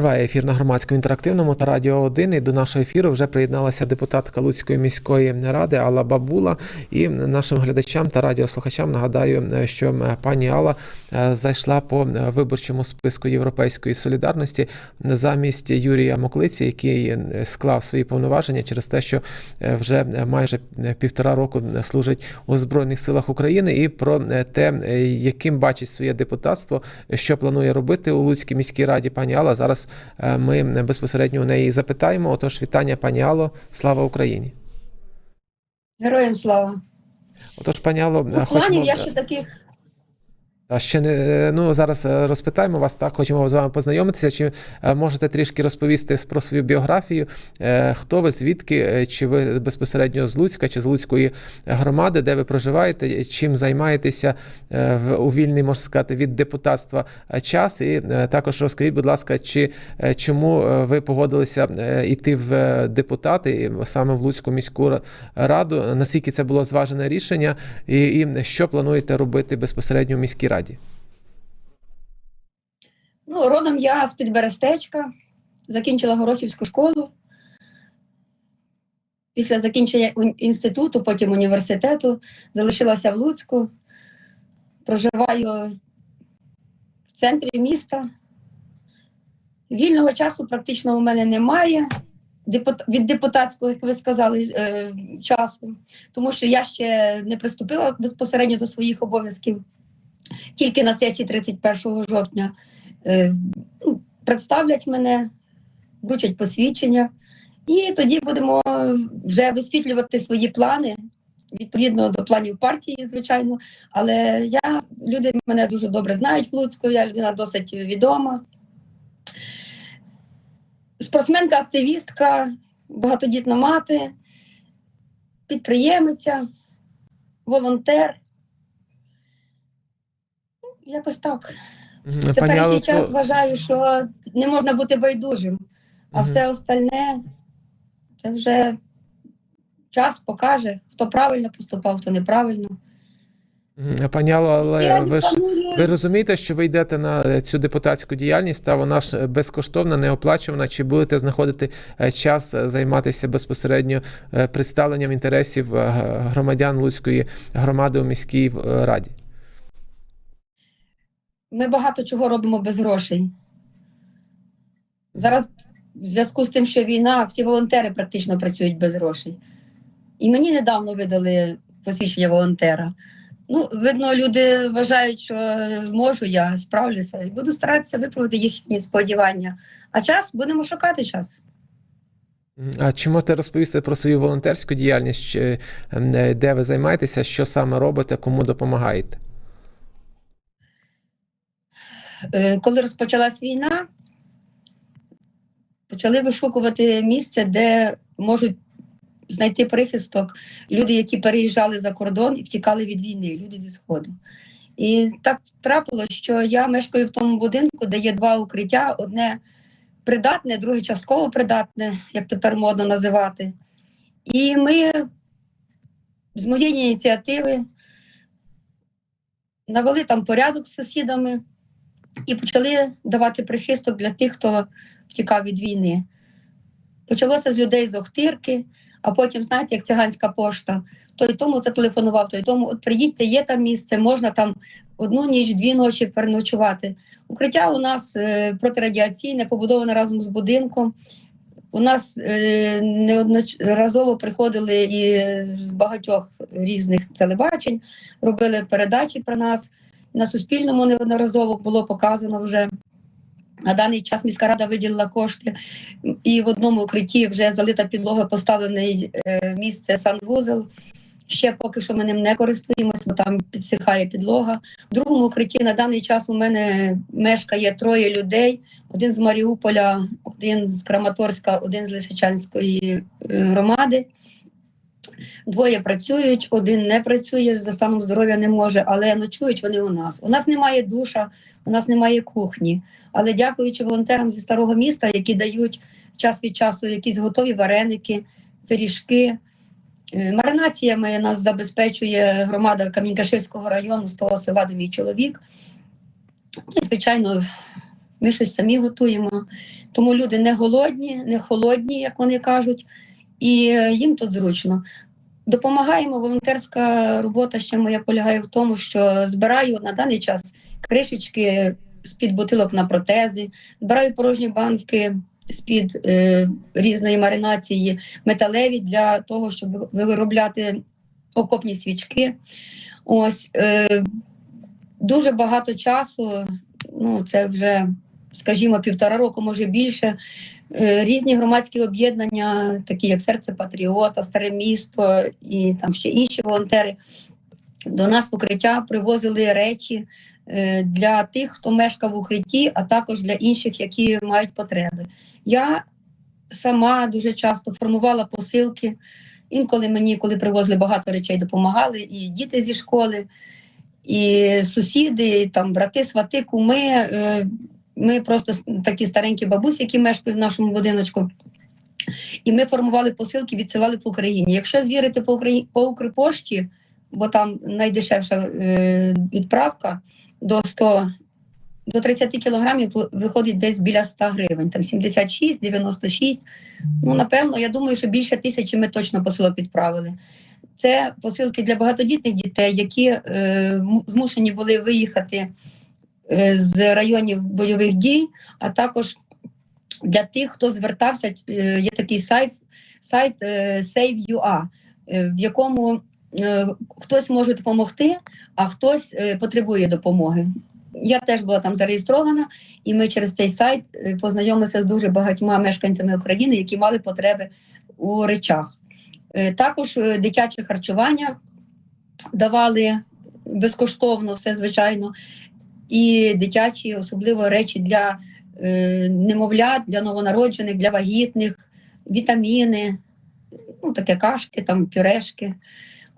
Триває ефір на громадському інтерактивному та радіо 1. І до нашого ефіру вже приєдналася депутатка Луцької міської ради Алла Бабула. І нашим глядачам та радіослухачам нагадаю, що пані Алла е, зайшла по виборчому списку Європейської солідарності замість Юрія Моклиці, який склав свої повноваження через те, що е, вже майже півтора року служить у Збройних силах України, і про те, яким бачить своє депутатство, що планує робити у Луцькій міській раді пані Алла. Зараз е, ми безпосередньо у неї запитаємо. Отож, вітання, пані Алло, слава Україні. Героям слава. Отож, пані Алло, хочемо... планів я ще таких. А ще не ну зараз е, розпитаємо вас. Так хочемо з вами познайомитися. Чи е, можете трішки розповісти про свою біографію? Е, Хто ви, звідки? Чи ви безпосередньо з Луцька, чи з Луцької громади, де ви проживаєте? Чим займаєтеся в у вільний, можна сказати, від депутатства час? І також розкажіть, будь ласка, чи чому ви погодилися йти в депутати саме в Луцьку міську раду? Наскільки це було зважене рішення, і, і що плануєте робити безпосередньо в міській раді? Ну, родом я з під Берестечка, закінчила Горохівську школу. Після закінчення інституту, потім університету, залишилася в Луцьку. Проживаю в центрі міста. Вільного часу практично у мене немає. Від депутатського, як ви сказали, е, часу, тому що я ще не приступила безпосередньо до своїх обов'язків. Тільки на сесії 31 жовтня е, ну, представлять мене, вручать посвідчення, і тоді будемо вже висвітлювати свої плани відповідно до планів партії, звичайно. Але я люди мене дуже добре знають в Луцьку, я людина досить відома. Спортсменка, активістка, багатодітна мати, підприємиця, волонтер. Якось так. В теперішній час вважаю, що не можна бути байдужим, а угу. все остальне це вже час покаже, хто правильно поступав, хто неправильно. Пані Алло, але ви ж ви розумієте, що ви йдете на цю депутатську діяльність, та вона ж безкоштовна, неоплачувана. Чи будете знаходити час займатися безпосередньо представленням інтересів громадян Луцької громади у міській раді? Ми багато чого робимо без грошей. Зараз, в зв'язку з тим, що війна, всі волонтери практично працюють без грошей. І мені недавно видали посвідчення волонтера. Ну, видно, люди вважають, що можу, я справлюся і буду старатися виправити їхні сподівання. А час будемо шукати час. А чи можете розповісти про свою волонтерську діяльність, чи, де ви займаєтеся, що саме робите, кому допомагаєте? Е, коли розпочалась війна, почали вишукувати місце, де можуть знайти прихисток люди, які переїжджали за кордон і втікали від війни, люди зі Сходу. І так трапилося, що я мешкаю в тому будинку, де є два укриття: одне придатне, друге частково придатне, як тепер модно називати. І ми з моєї ініціативи навели там порядок з сусідами і почали давати прихисток для тих, хто втікав від війни. Почалося з людей з Охтирки, а потім, знаєте, як циганська пошта, той тому зателефонував, той тому, от приїдьте, є там місце, можна там одну ніч, дві ночі переночувати. Укриття у нас е, протирадіаційне, побудоване разом з будинком. У нас е, неодноразово приходили і з багатьох різних телебачень, робили передачі про нас. На Суспільному неодноразово було показано вже. На даний час міська рада виділила кошти, і в одному укритті вже залита підлога, поставлений е, місце санвузел. Ще поки що ми ним не користуємося, бо там підсихає підлога. В другому укритті на даний час у мене мешкає троє людей: один з Маріуполя, один з Краматорська, один з Лисичанської е, громади. Двоє працюють, один не працює, за станом здоров'я не може, але ночують вони у нас. У нас немає душа, у нас немає кухні. Але дякуючи волонтерам зі старого міста, які дають час від часу якісь готові вареники, пиріжки. Е, маринаціями нас забезпечує громада Камінькаширського району з того села, де мій чоловік. І, звичайно, ми щось самі готуємо. Тому люди не голодні, не холодні, як вони кажуть, і е, їм тут зручно. Допомагаємо. Волонтерська робота ще моя полягає в тому, що збираю на даний час кришечки з-під бутилок на протези, збираю порожні банки з-під е, різної маринації, металеві для того, щоб виробляти окопні свічки. Ось е, дуже багато часу, ну це вже, скажімо, півтора року, може більше. Е, Різні громадські об'єднання, такі як Серце Патріота, Старе місто і там ще інші волонтери, до нас в укриття привозили речі е, для тих, хто мешкав в укритті, а також для інших, які мають потреби. Я сама дуже часто формувала посилки. Інколи мені, коли привозили багато речей, допомагали і діти зі школи, і сусіди, і там брати, свати, куми. Ми просто такі старенькі бабусі, які мешкають в нашому будиночку. І ми формували посилки, відсилали по Україні. Якщо звірити по Україні по Укрпошті, бо там найдешевша е, відправка до 100, до 30 кілограмів виходить десь біля 100 гривень, там 76, 96. Ну, напевно, я думаю, що більше тисячі ми точно посилок відправили. Це посилки для багатодітних дітей, які е, змушені були виїхати з районів бойових дій, а також для тих, хто звертався, е, є такий сайт, сайт е, Save.ua, е, в якому е, хтось може допомогти, а хтось е, потребує допомоги. Я теж була там зареєстрована, і ми через цей сайт е, познайомилися з дуже багатьма мешканцями України, які мали потреби у речах. Е, Також е, дитяче харчування давали безкоштовно, все звичайно, і дитячі, особливо речі для е, немовлят, для новонароджених, для вагітних, вітаміни, ну таке кашки, там пюрешки.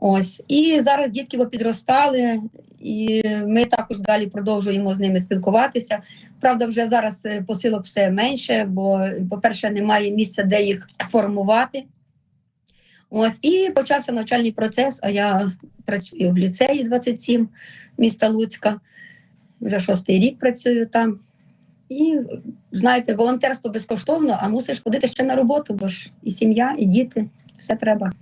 Ось і зараз дітки попідростали, і ми також далі продовжуємо з ними спілкуватися. Правда, вже зараз е, посилок все менше, бо, по-перше, немає місця, де їх формувати. Ось і почався навчальний процес. А я працюю в ліцеї 27 міста Луцька. Вже шостий рік працюю там. І знаєте, волонтерство безкоштовно, а мусиш ходити ще на роботу, бо ж і сім'я, і діти, все треба.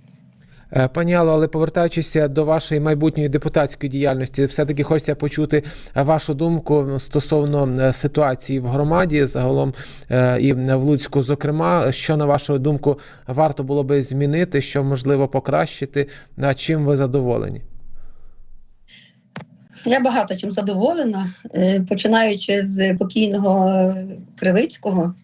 Е, Пані Алло, але повертаючись до вашої майбутньої депутатської діяльності, все-таки хочеться почути вашу думку стосовно е, ситуації в громаді, загалом е, і в Луцьку, зокрема, що на вашу думку варто було би змінити, що можливо покращити, а чим ви задоволені? Я багато чим задоволена, е, починаючи з покійного Кривицького,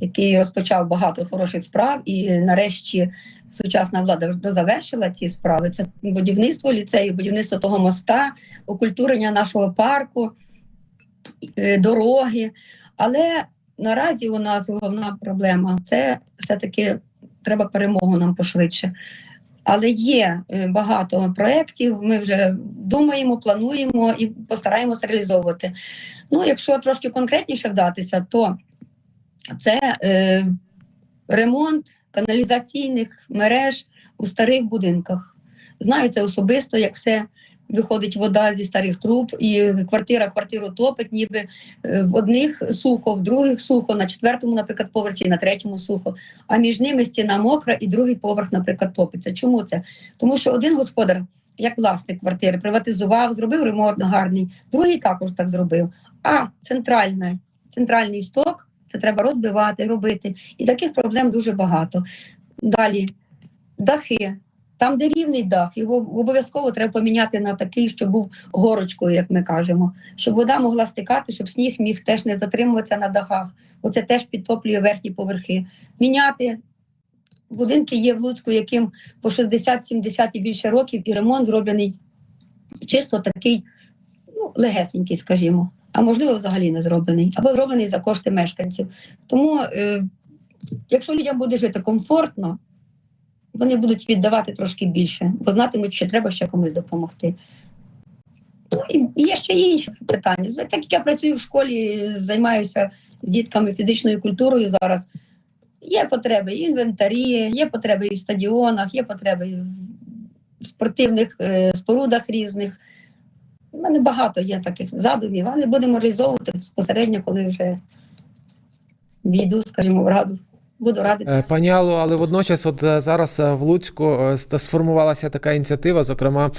який розпочав багато хороших справ, і нарешті сучасна влада дозавершила ці справи. Це будівництво ліцею, будівництво того моста, окультурення нашого парку, е, дороги. Але наразі у нас головна проблема це все-таки треба перемогу нам пошвидше. Але є е, багато проєктів, ми вже думаємо, плануємо і постараємося реалізовувати. Ну, якщо трошки конкретніше вдатися, то це е, ремонт каналізаційних мереж у старих будинках. Знаю це особисто, як все виходить вода зі старих труб, і квартира квартиру топить, ніби е, в одних сухо, в других сухо, на четвертому, наприклад, поверсі, на третьому сухо, а між ними стіна мокра, і другий поверх, наприклад, топиться. Чому це? Тому що один господар, як власник квартири, приватизував, зробив ремонт гарний, другий також так зробив. А центральний, центральний сток це треба розбивати, робити. І таких проблем дуже багато. Далі дахи. Там, де рівний дах, його обов'язково треба поміняти на такий, щоб був горочкою, як ми кажемо, щоб вода могла стикати, щоб сніг міг теж не затримуватися на дахах. Оце теж підтоплює верхні поверхи. Міняти будинки є в Луцьку, яким по 60-70 і більше років, і ремонт зроблений чисто такий, ну, легесенький, скажімо, а можливо, взагалі не зроблений, або зроблений за кошти мешканців. Тому, е, якщо людям буде жити комфортно, вони будуть віддавати трошки більше, бо знатимуть, що треба ще комусь допомогти. Ну, і є ще інші питання. Так як я працюю в школі, займаюся з дітками фізичною культурою зараз. Є потреби і в інвентарі, є потреби і в стадіонах, є потреби і в спортивних е, спорудах різних. У мене багато є таких задумів, але будемо реалізовувати безпосередньо, коли вже війду, скажімо, в раду. Буду Е, радитися. Пані Алло, але водночас, от е, зараз е, в Луцьку сформувалася така ініціатива, зокрема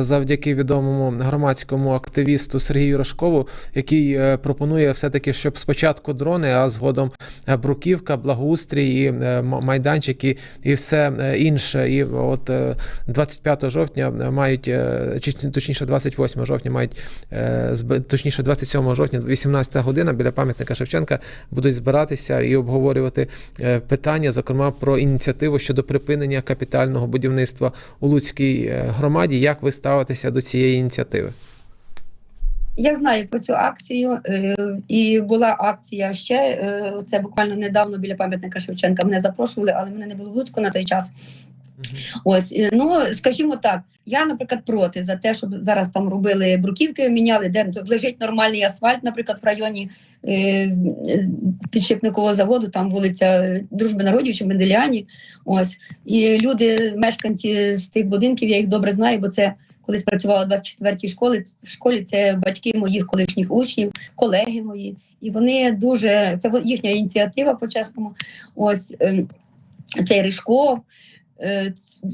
завдяки відомому громадському активісту Сергію Рожкову, який пропонує все-таки, щоб спочатку дрони, а згодом бруківка, благоустрій, і, майданчики і все інше. І от е, 25 жовтня мають, чи точніше 28 жовтня мають, точніше 27 жовтня, 18 година біля пам'ятника Шевченка будуть збиратися і обговорювати питання, зокрема про ініціативу щодо припинення капітального будівництва у Луцькій е, громаді. Як ви ставитеся до цієї ініціативи? Я знаю про цю акцію, е, і була акція ще. е, Це буквально недавно біля пам'ятника Шевченка. Мене запрошували, але мене не було в Луцьку на той час. Ось е, ну скажімо так, я, наприклад, проти за те, щоб зараз там робили бруківки, міняли, де лежить нормальний асфальт, наприклад, в районі е, е, підшипникового заводу, там вулиця Дружби народів чи Менделіані. Ось і люди, мешканці з тих будинків, я їх добре знаю, бо це колись працювала в 24-й школі. В школі це батьки моїх колишніх учнів, колеги мої, і вони дуже це їхня ініціатива по-чесному. Ось е, цей Ришков. Е,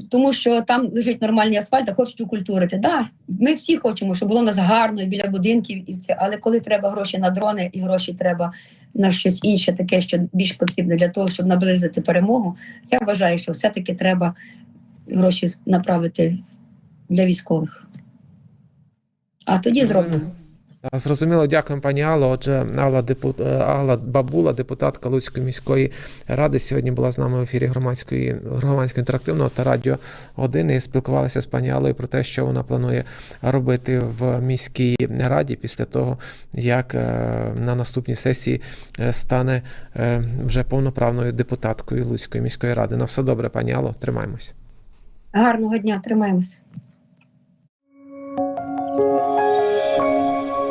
Тому що там лежить нормальний асфальт, а хочуть укультурити. Да, ми всі хочемо, щоб було в нас гарно біля будинків, і це. Але коли треба гроші на дрони і гроші треба на щось інше, таке, що більш потрібне для того, щоб наблизити перемогу, я вважаю, що все-таки треба гроші направити для військових. А тоді зробимо. А, Зрозуміло, дякуємо, пані Алло. Отже, Алла, депу... е, Алла Бабула, депутатка Луцької міської ради, сьогодні була з нами в ефірі громадської громадського інтерактивного та радіо 1 і спілкувалася з пані Аллою про те, що вона планує робити в міській раді після того, як е, на наступній сесії е, стане е, вже повноправною депутаткою Луцької міської ради. На все добре, пані Алло, тримаємось. Гарного дня, тримаємось.